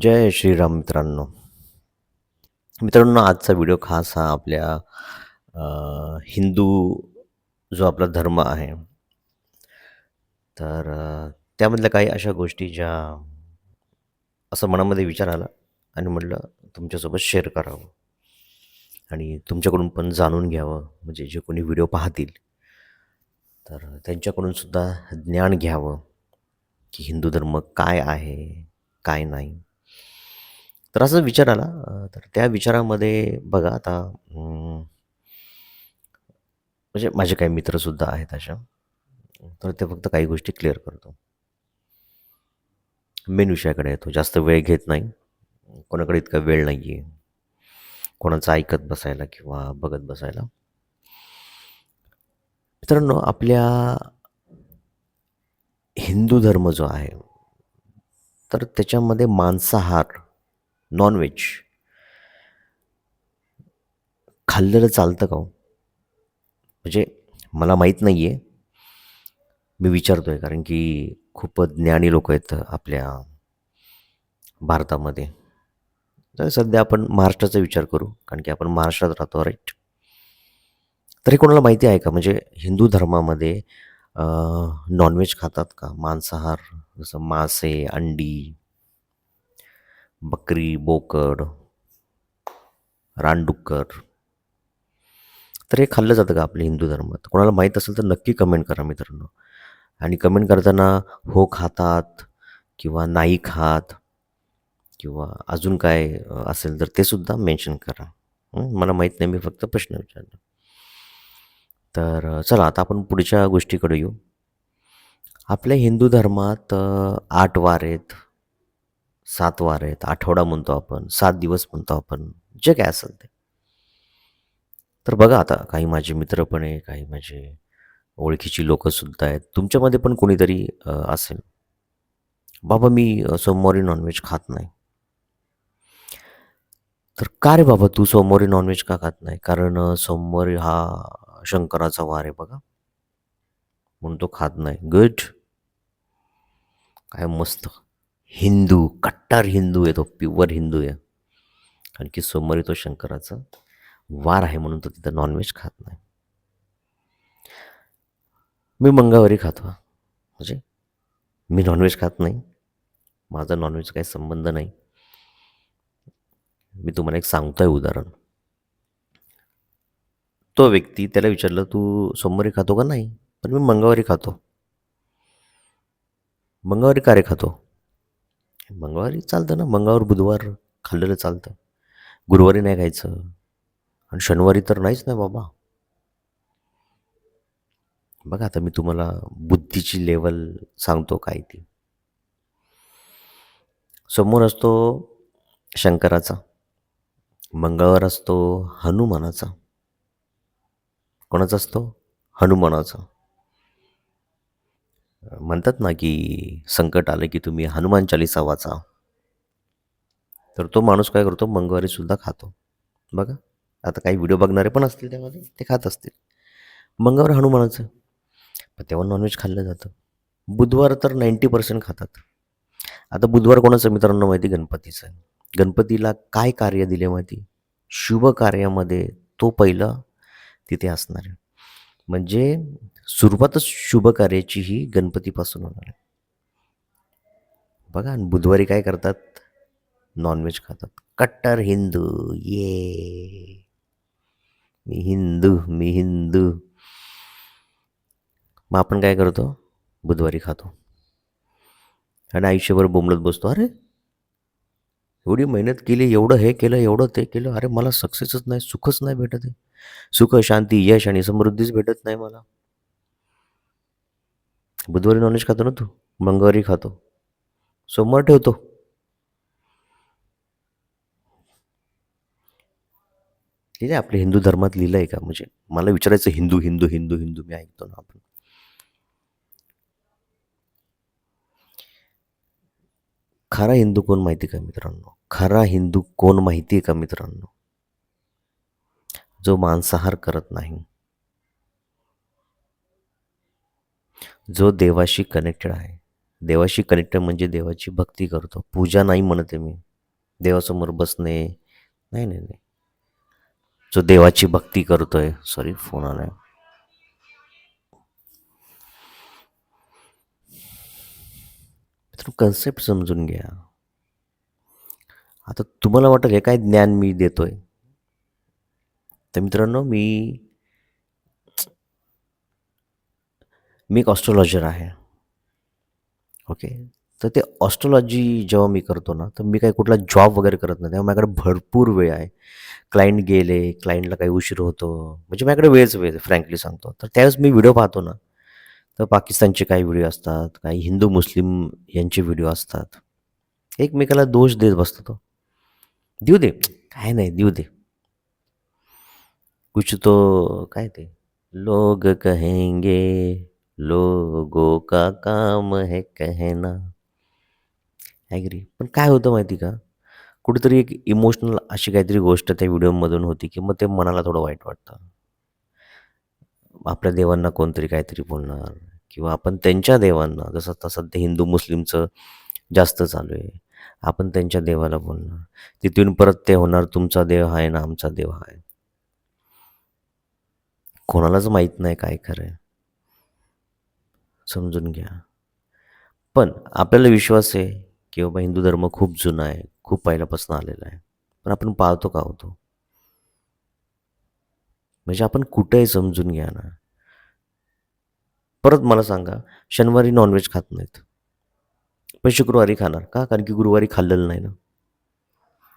जय श्रीराम मित्रांनो. मित्रांनो आजचा व्हिडिओ खास हा आपल्या हिंदू जो आपला धर्म आहे. तर त्यामधल्या काही अशा गोष्टी ज्या असं मनामध्ये विचार आला आणि म्हटलं तुमच्यासोबत शेअर करावं. आणि तुमच्याकडून पण जाणून घ्यावं म्हणजे जे कोणी व्हिडिओ पाहतील. तर त्यांच्याकडून सुद्धा ज्ञान घ्यावं की हिंदू धर्म काय आहे काय नाही. तर असा विचार आला. तर त्या विचारामध्ये बघा आता म्हणजे माझे काही मित्रसुद्धा आहेत अशा. तर ते फक्त काही गोष्टी क्लिअर करतो. मेन विषयाकडे येतो. जास्त वेळ घेत नाही. कोणाकडे इतका वेळ नाही आहे कोणाचं ऐकत बसायला किंवा बघत बसायला. मित्रांनो आपल्या हिंदू धर्म जो आहे तर त्याच्यामध्ये मांसाहार नॉनव्हेज खाल्लेलं चालतं का हो? म्हणजे मला माहीत नाही आहे मी विचारतो आहे कारण की खूप ज्ञानी लोक आहेत आपल्या भारतामध्ये. तर सध्या आपण महाराष्ट्राचा विचार करू कारण की आपण महाराष्ट्रात राहतो राईट तर हे कोणाला माहिती आहे का? म्हणजे हिंदू धर्मामध्ये नॉनव्हेज खातात का? मांसाहार जसं मासे अंडी बकरी बोकड रानडुक्कर. तर हे खाल्लं जातं का आपल्या हिंदू धर्मात? कोणाला माहीत असेल तर नक्की कमेंट करा मित्रांनो. आणि कमेंट करताना हो खातात किंवा नाही खात किंवा अजून काय असेल तर ते सुद्धा मेन्शन करा. मला माहीत नाही मी फक्त प्रश्न विचारला तर चला आता आपण पुढच्या गोष्टीकडे येऊ. आपल्या हिंदू धर्मात आठ वार आहेत. सात वार आहेत आठवडा म्हणतो आपण सात दिवस म्हणतो आपण जे काय असेल ते. तर बघा आता काही माझे मित्र पण आहे काही माझे ओळखीची लोकंसुद्धा आहेत. तुमच्यामध्ये पण कोणीतरी असेल. बाबा मी सोमवारी नॉनव्हेज खात नाही. तर का रे बाबा तू सोमवारी नॉनव्हेज का खात नाही? कारण सोमवारी हा शंकराचा वार आहे बघा. म्हणून तो खात नाही. गुड काय मस्त. हिंदू कट्टर हिंदू आहे तो प्युअर हिंदू आहे. कारण की सोमवारी तो शंकराचा वार आहे म्हणून तो तिथं नॉनव्हेज खात नाही. मी मंगळवारी खातो. म्हणजे मी नॉनव्हेज खात नाही. माझा नॉनव्हेज काही संबंध नाही. मी तुम्हाला एक सांगतो आहे उदाहरण. तो व्यक्ती त्याला विचारलं तू सोमवारी खातो का नाही? पण मी मंगळवारी खातो. मंगळवारी का रे खातो? मंगळवारी चालतं ना मंगळवार बुधवार खाल्लेलं चालतं. गुरुवारी नाही खायचं आणि शनिवारी तर नाहीच ना बाबा. बघा आता मी तुम्हाला बुद्धीची लेवल सांगतो काय ती. समोर असतो शंकराचा मंगळवार असतो हनुमानाचा. कोणाचा असतो? हनुमानाचा. म्हणतात ना की संकट आलं की तुम्ही हनुमान चालिसा वाचा. तर तो माणूस काय करतो? मंगळवारीसुद्धा खातो. बघा. आता काही व्हिडिओ बघणारे पण असतील त्यामध्ये ते खात असतील. मंगळवार हनुमानाचं. पण तेव्हा नॉनव्हेज खाल्लं जातं. बुधवार तर नाईंटी पर्सेंट खातात. आता बुधवार कोणाचं मित्रांनो माहिती गणपतीचं? गणपतीला काय कार्य दिले माहिती? शुभ कार्यामध्ये तो पहिला तिथे असणार आहे. म्हणजे सुरुवातच शुभ कार्याची ही गणपतीपासून होणार आहे. बघा आणि बुधवारी काय करतात? नॉनव्हेज खातात. कट्टर हिंदू ये. मी हिंदू मी हिंदू. मग आपण काय करतो? बुधवारी खातो. आणि आयुष्यभर बोंबलत बसतो. अरे एवढी मेहनत केली एवढं हे केलं एवढं ते केलं. अरे मला सक्सेसच नाही सुखच नाही भेटत आहे. सुख शांती यश आणि समृद्धीच भेटत नाही मला. बुधवारी नॉनव्हेज खातो ना तू? मंगळवारी खातो. सोमवार ठेवतो. लिहिलं आपल्या हिंदू धर्मात लिहिलं आहे का? म्हणजे मला विचारायचं हिंदू हिंदू हिंदू हिंदू मी ऐकतो ना आपण. खरा हिंदू कोण माहिती का मित्रांनो? खरा हिंदू कोण माहिती आहे का मित्रांनो? जो मांसाहार करत नाही. जो देवाशी कनेक्टेड आहे. देवाशी कनेक्टेड म्हणजे देवाची भक्ती करतो. पूजा नाही म्हणते मी. देवासमोर बसणे. नाही नाही नाही. जो देवाची भक्ती करतोय. सॉरी फोन आलाय. कन्सेप्ट समजून घ्या. आता तुम्हाला वाटेल हे काय ज्ञान मी देतोय. तर मित्रांनो मी मी एक ऑस्ट्रोलॉजर आहे. ओके तर ते ऑस्ट्रोलॉजी जेव्हा मी करतो ना तर मी काही कुठला जॉब वगैरे करत नाही. तेव्हा माझ्याकडे भरपूर वेळ आहे. क्लायंट गेले क्लायंटला काही उशीर होतो. म्हणजे माझ्याकडे वेळच वेळ फ्रँकली सांगतो. तर त्यावेळेस मी व्हिडिओ पाहतो ना तर पाकिस्तानचे काही व्हिडिओ असतात काही हिंदू मुस्लिम यांचे व्हिडिओ असतात. एकमेकाला दोष देत बसतो तो. देऊ दे. काय नाही देऊ दे. कुछ तो काय ते? लोग कहेंगे लोगों का काम है कहना. ॲग्री पण काय होतं माहिती का? कुठेतरी एक इमोशनल अशी काहीतरी गोष्ट त्या व्हिडिओमधून होती की मग ते मनाला थोडं वाईट वाटतं. आपल्या देवांना कोणतरी काहीतरी बोलणार किंवा आपण त्यांच्या देवांना जसं आता सध्या हिंदू मुस्लिमचं जास्त चालू आहे आपण त्यांच्या देवाला बोलणार. तिथून परत ते होणार तुमचा देव आहे ना आमचा देव आहे. कोणालाच माहीत नाही काय खरं आहे. समजून घ्या. पण आपल्याला विश्वास आहे की बाबा हिंदू धर्म खूप जुना आहे खूप पहिल्यापासून आलेला आहे. पण आपण पाळतो का होतो म्हणजे आपण कुठेही समजून घ्या ना. परत मला सांगा शनिवारी नॉनव्हेज खात नाहीत. पण शुक्रवारी खाणार का? कारण की गुरुवारी खाल्लेलं नाही ना.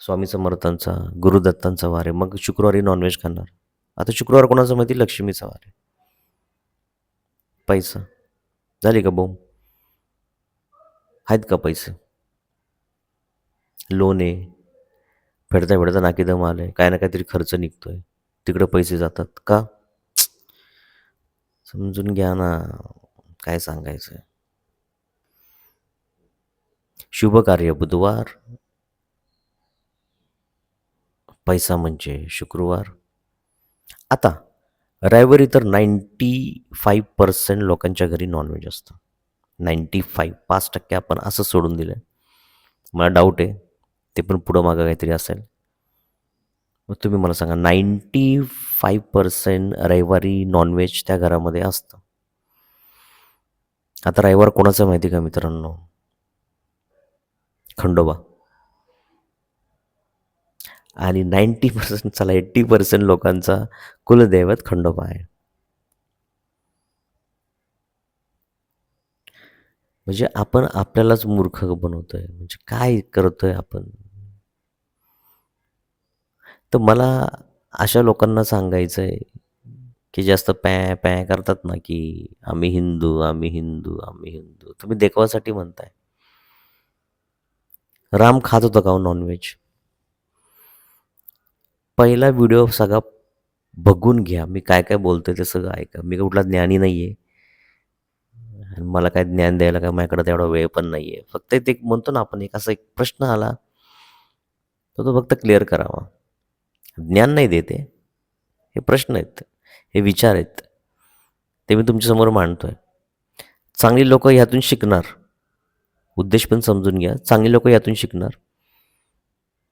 स्वामी समर्थांचा गुरुदत्तांचा वार आहे मग शुक्रवारी नॉनव्हेज खाणार. आता शुक्रवार कोणाचा माहिती? लक्ष्मीचा वार आहे. पैसा. झाली का बोम आहेत का पैसे? लोन आहे. फेडता फेडता नाकी दम आलं काय ना काहीतरी खर्च निघतोय. तिकडे पैसे जातात. का? समजून घ्या ना. काय सांगायचं शुभ कार्य बुधवार. पैसा म्हणजे शुक्रवार. आता रविवारी तर नाईंटी फाईव्ह पर्सेंट लोकांच्या घरी नॉनव्हेज असतं. नाईंटी फाईव्ह पाच टक्के आपण असं सोडून दिलं मला डाऊट आहे ते पण पुढं मागं काहीतरी असेल. मग तुम्ही मला सांगा नाईंटी फाईव्ह पर्सेंट रविवारी नॉनव्हेज त्या घरामध्ये असतं. आता रविवार कोणाचं माहिती का मित्रांनो? खंडोबा. आणि नाईंटी पर्सेंट चला एट्टी पर्सेंट लोकांचा कुलदैवत खंडोबा आहे. म्हणजे आपण आपल्यालाच मूर्ख बनवतोय. म्हणजे काय करतोय आपण? तर मला अशा लोकांना सांगायचं आहे की जास्त पॅ पॅ करतात ना की आम्ही हिंदू आम्ही हिंदू आम्ही हिंदू. तुम्ही देखवासाठी म्हणताय. राम खात होता का हो नॉनव्हेज पहिला व्हिडिओ सगळा बघून घ्या. मी काय काय बोलतो ते सगळं ऐका. मी कुठला ज्ञानी नाही आहे आणि मला काय ज्ञान द्यायला काय माझ्याकडे तेवढा वेळ पण नाही आहे फक्त ते एक म्हणतो ना आपण एक असा एक प्रश्न आला तर तो फक्त क्लिअर करावा. ज्ञान नाही देते. हे प्रश्न आहेत. हे विचार आहेत. ते मी तुमच्यासमोर मांडतोय. चांगली लोक ह्यातून शिकणार. उद्देश पण समजून घ्या. चांगली लोक यातून शिकणार.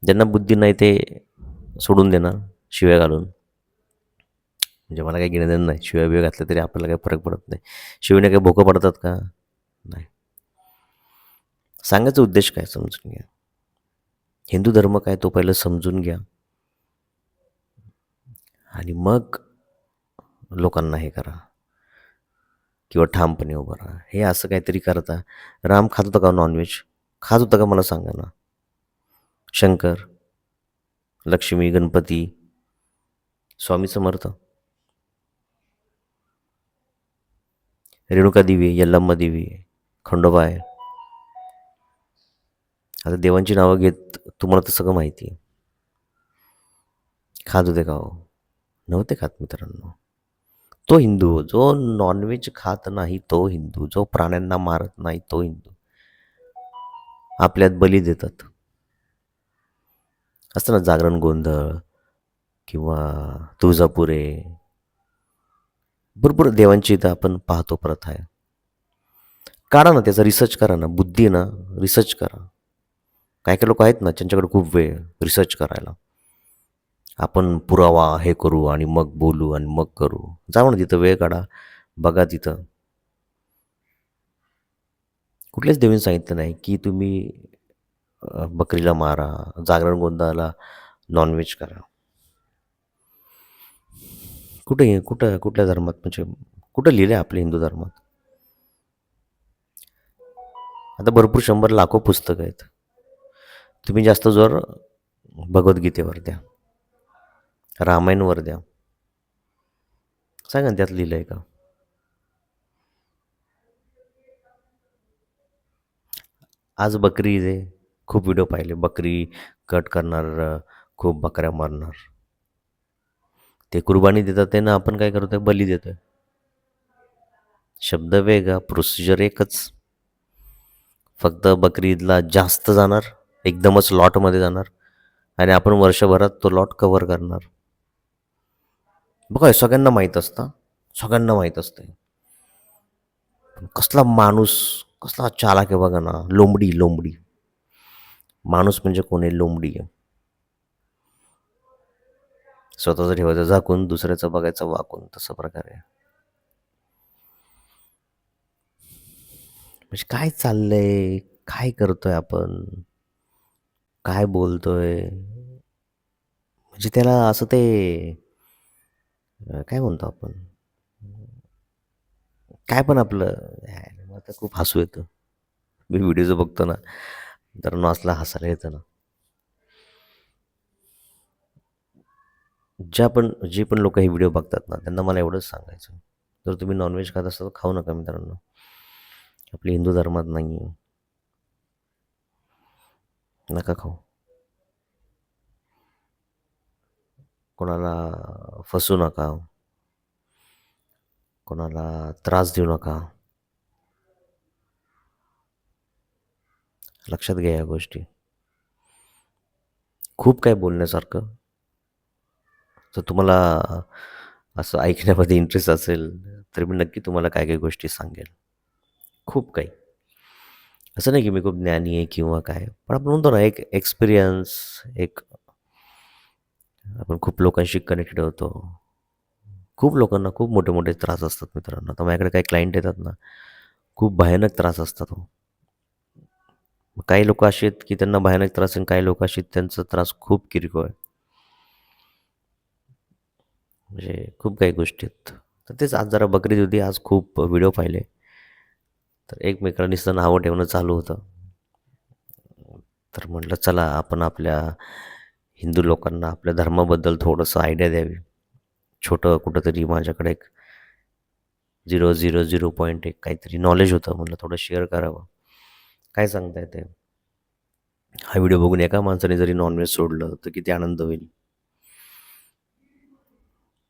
ज्यांना बुद्धी नाही ते सोडून देणार शिव्या घालून. म्हणजे मला काही घेणं देणं नाही. शिव्या बिव्या घातल्या तरी आपल्याला काही फरक पडत नाही. शिवने काही भोकं पडतात का? नाही. सांगायचा उद्देश काय समजून घ्या? हिंदू धर्म काय तो पहिलं समजून घ्या. आणि मग लोकांना हे करा. किंवा ठामपणे उभं राहा. हे असं काहीतरी करता. राम खात होता का नॉनव्हेज खात होता का मला सांगा ना. शंकर लक्ष्मी गणपती स्वामी समर्थ रेणुका देवी आहे यल्लम्मा देवी आहे खंडोबा आहे. आता देवांची नावं घेत तुम्हाला तर सगळं माहिती. आहे खात होते का हो? नव्हते खात मित्रांनो. तो हिंदू जो नॉनव्हेज खात नाही तो हिंदू. जो प्राण्यांना मारत नाही तो हिंदू. आपल्यात बली देतात. असतं ना जागरण गोंधळ किंवा तुळजापुरे. भरपूर देवांची इथं आपण पाहतो प्रथा आहे. काढा ना त्याचा रिसर्च करा ना. बुद्धी ना रिसर्च करा. काही काही लोक आहेत ना त्यांच्याकडे खूप वेळ रिसर्च करायला. आपण पुरावा हे करू आणि मग बोलू आणि मग करू. जाऊ ना तिथं वेळ काढा. बघा तिथं. कुठल्याच देवीने सांगितलं नाही की तुम्ही बकरीला मारा जागरण गोंधळाला नॉनव्हेज करा. कुठे कुठं कुठल्या धर्मात म्हणजे कुठं लिहिलं आहे आपल्या हिंदू धर्मात? आता भरपूर शंभर लाखो पुस्तकं आहेत. तुम्ही जास्त जोर भगवद्गीतेवर द्या. रामायणवर द्या. सांगा ना त्यात लिहिलं आहे का? आज बकरी ईद आहे. खूप व्हिडिओ पाहिले. बकरी कट करणार खूप बकऱ्या मारणार. ते कुर्बानी देतात त्यांना आपण काय करतोय बली देतोय. शब्द वेगळा प्रोसिजर एकच. फक्त बकरी ईदला जास्त जाणार एकदमच लॉटमध्ये जाणार. आणि आपण वर्षभरात तो लॉट कव्हर करणार. बघा सगळ्यांना माहीत असतं. सगळ्यांना माहीत असते कसला माणूस कसला चालाक आहे बघा ना. लोंबडी लोंबडी. माणूस म्हणजे कोणी? लोंबडी स्वतःचं ठेवायचं झाकून दुसऱ्याचं बघायचं वाकून. तसं प्रकारे. म्हणजे काय चाललंय? काय करतोय आपण? काय बोलतोय? म्हणजे त्याला असं ते काय म्हणतो आपण? काय पण आपलं. आता तर खूप हसू येतं. मी व्हिडिओज बघतो ना. तर असला हसायला येतं ना. ज्या पण जे पण लोक हे व्हिडिओ बघतात ना त्यांना मला एवढंच सांगायचं जर तुम्ही नॉनव्हेज खात असाल तर खाऊ नका मित्रांनो. आपली हिंदू धर्मात नाही नका खाऊ. कोणाला फसू नका. कोणाला त्रास देऊ नका. लक्षात घ्या या गोष्टी. खूप काय बोलण्यासारखं. जर तुम्हाला असं ऐकण्यामध्ये इंटरेस्ट असेल तर मी नक्की तुम्हाला काय काय गोष्टी सांगेल. खूप काही. असं नाही की मी खूप ज्ञानी आहे किंवा काय पण आपण म्हणतो ना एक एक्सपिरियन्स एक आपण खूप लोकांशी कनेक्टेड होतो. खूप लोकांना खूप मोठे मोठे त्रास असतात मित्रांनो. आता माझ्याकडे काही क्लायंट येतात ना खूप भयानक त्रास असतात हो. काही लोक असे आहेत की त्यांना भयानक त्रास आणि काही लोक असे आहेत त्यांचा त्रास खूप किरकोळ आहे. म्हणजे खूप काही गोष्टी आहेत. तर तेच आज जरा बकरीद होती आज खूप व्हिडिओ पाहिले. तर एकमेकाला नुसतं नावं ठेवणं चालू होतं. तर म्हटलं चला आपण आपल्या हिंदू लोकांना आपल्या धर्माबद्दल थोडंसं आयडिया द्यावी. छोटं कुठंतरी माझ्याकडे एक झिरो झिरो झिरो पॉईंट एक काहीतरी नॉलेज होतं. म्हटलं थोडं शेअर करावं. काय सांगता येते हा व्हिडिओ बघून एका माणसाने जरी नॉनव्हेज सोडलं तर किती आनंद होईल.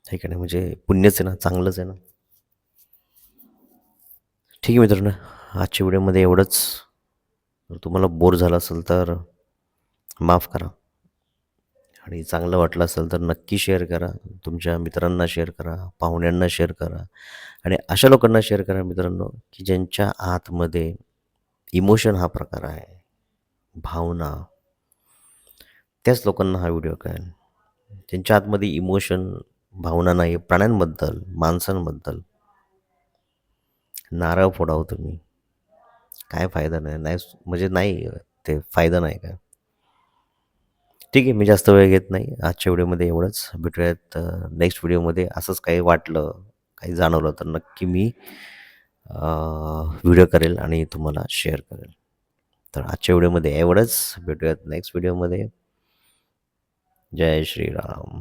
ठीक आहे नाही म्हणजे पुण्यच आहे ना? चांगलंच आहे ना? ठीक आहे मित्रांनो आजच्या व्हिडिओमध्ये एवढंच. जर तुम्हाला बोर झालं असेल तर माफ करा. आणि चांगलं वाटलं असेल तर नक्की शेअर करा. तुमच्या मित्रांना शेअर करा पाहुण्यांना शेअर करा. आणि अशा लोकांना शेअर करा मित्रांनो की ज्यांच्या आतमध्ये इमोशन हा प्रकार आहे. भावना. त्याच लोकांना हा व्हिडिओ कळेल. त्यांच्या आतमध्ये इमोशन भावना नाही प्राण्यांबद्दल माणसांबद्दल. नारळ फोडावं तुम्ही. काय फायदा नाही. नाही म्हणजे नाही ते फायदा नाही काय? ठीक आहे मी जास्त वेळ घेत नाही. आजच्या व्हिडिओमध्ये एवढंच. भेटूयात नेक्स्ट व्हिडिओमध्ये. असंच काही वाटलं काही जाणवलं तर नक्की मी व्हिडिओ करेल आणि तुम्हाला शेअर करेल. तर आजच्या व्हिडिओमध्ये एवढंच. भेटूयात नेक्स्ट व्हिडिओमध्ये जय श्रीराम.